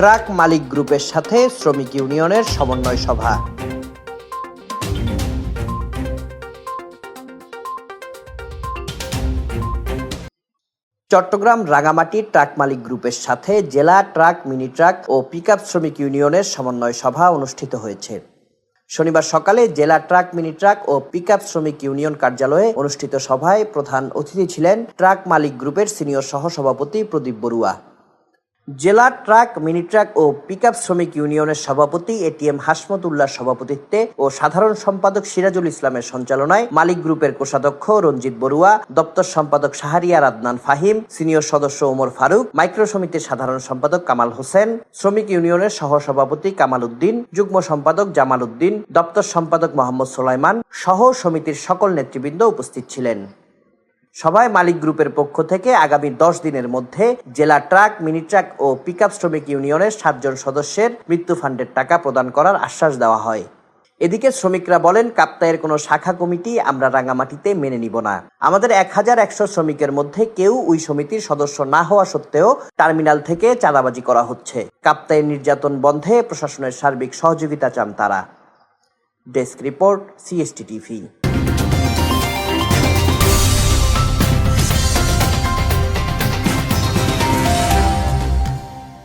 Truck মালিক গ্রুপের সাথে শ্রমিক ইউনিয়নের সমন্বয় সভা। চট্টগ্রাম রাঙামাটি ট্রাক মালিক গ্রুপের সাথে জেলা ট্রাক, মিনি ট্রাক ও পিকআপ শ্রমিক ইউনিয়নের সমন্বয় সভা অনুষ্ঠিত হয়েছে। শনিবার সকালে জেলা ট্রাক, মিনি ট্রাক ও পিকআপ শ্রমিক ইউনিয়ন কার্যালয়ে অনুষ্ঠিত সভায় প্রধান অতিথি ছিলেন ট্রাক মালিক গ্রুপের সিনিয়র সহসভাপতি প্রদীপ বড়ুয়া। জেলা ট্রাক, মিনি ট্রাক ও পিকআপ শ্রমিক ইউনিয়নের সভাপতি এটিএম হাসমত উল্লাহর সভাপতিত্বে ও সাধারণ সম্পাদক সিরাজুল ইসলামের সঞ্চালনায় মালিক গ্রুপের কোষাধ্যক্ষ রঞ্জিত বড়ুয়া, দপ্তর সম্পাদক শাহরিয়ার আদনান ফাহিম, সিনিয়র সদস্য ওমর ফারুক, মাইক্রো সমিতির সাধারণ সম্পাদক কামাল হোসেন, শ্রমিক ইউনিয়নের সহসভাপতি কামাল উদ্দিন, যুগ্ম সম্পাদক জামাল উদ্দিন, দপ্তর সম্পাদক মোহাম্মদ সোলাইমান সহ সমিতির সকল নেতৃবৃন্দ উপস্থিত ছিলেন। সভায় মালিক গ্রুপের পক্ষ থেকে আগামী দশ দিনের মধ্যে জেলা ট্রাক, মিনি ট্রাক ও পিকআপ শ্রমিক ইউনিয়নের সাতজন সদস্যের মৃত্যু ফান্ডের টাকা প্রদান করার আশ্বাস দেওয়া হয়। এদিকে শ্রমিকরা বলেন কাপ্তায়ের কোনো শাখা কমিটি আমরা রাঙামাটিতে মেনে নিব না। আমাদের এক হাজার একশো শ্রমিকের মধ্যে কেউ ওই সমিতির সদস্য না হওয়া সত্ত্বেও টার্মিনাল থেকে চাঁদাবাজি করা হচ্ছে। কাপ্তায়ের নির্যাতন বন্ধে প্রশাসনের সার্বিক সহযোগিতা চান তারা। Desk report, CST TV.